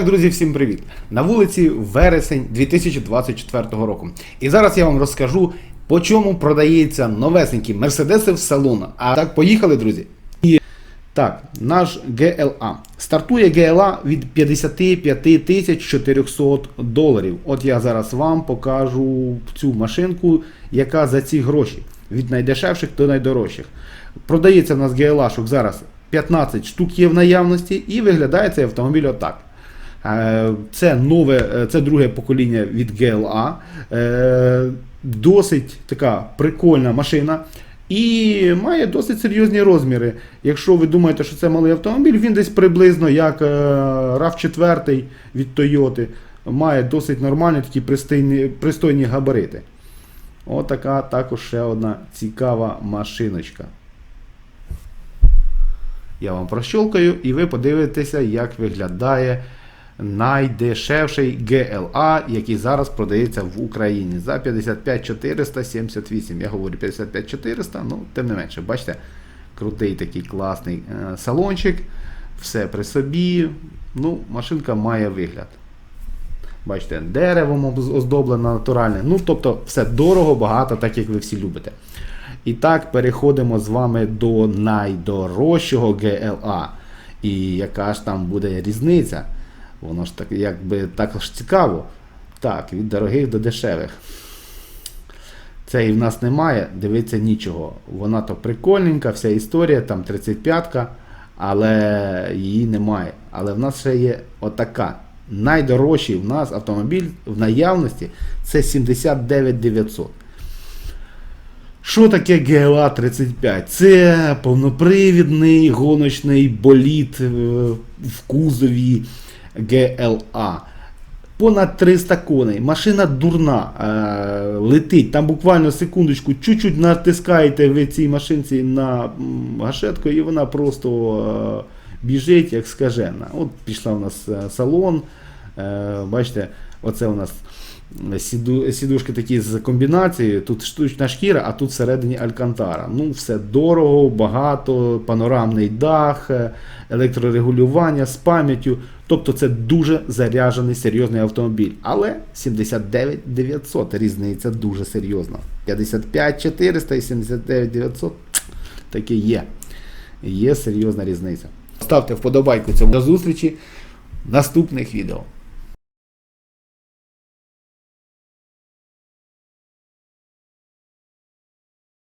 Так, друзі, всім привіт! На вулиці вересень 2024 року. І зараз я вам розкажу, по чому продається новесенькі мерседеси в салону. А так, поїхали, друзі. І так, наш GLA. Стартує GLA від 55 тисяч 400 доларів. От я зараз вам покажу цю машинку, яка за ці гроші. Від найдешевших до найдорожчих. Продається в нас GLA-шок зараз 15 штук є в наявності, і виглядає цей автомобіль отак. Е, Це нове, е, це друге покоління від GLA. Е, Досить така прикольна машина. І має досить серйозні розміри. Якщо ви думаєте, що це малий автомобіль, він десь приблизно як е, RAV4 від Toyota. Має досить нормальні такі пристойні, пристойні габарити. Отака також ще одна цікава машиночка. Я вам прощолкаю, і ви подивитеся, як виглядає найдешевший GLA, який зараз продається в Україні за 55 478. Я говорю 55 400, ну, тим не менше, бачите, крутий такий класний е, салончик, все при собі. Ну, машинка має вигляд. Бачите, деревом оз- оздоблено натуральне. Ну, тобто, все дорого, багато, так як ви всі любите. І так, переходимо з вами до найдорожчого GLA. І яка ж там буде різниця? Воно ж так, якби також цікаво. Так, від дорогих до дешевих. Цієї в нас немає, дивиться нічого. Вона то прикольненька, вся історія, там 35-ка, але її немає. Але в нас ще є отака. Найдорожчий в нас автомобіль в наявності це 79 900. Що таке GLA 35? Це повнопривідний гоночний болід е, в кузові GLA. Понад 300 коней. Машина дурна. Е, летить. Там буквально секундочку, чуть-чуть натискаєте ви цій машинці на гашетку, і вона просто е, біжить, як скажена. От пішла у нас е, салон. Е, бачите, оце у нас сіду, сідушки такі з комбінацією. Тут штучна шкіра, а тут всередині алькантара. Ну, все дорого, багато, панорамний дах, е, електрорегулювання з пам'яттю. Тобто це дуже заряджений серйозний автомобіль. Але 79 900 різниця дуже серйозна. 55 400 і 79 900 таке є. Є серйозна різниця. Ставте вподобайку цьому до зустрічі в наступних відео.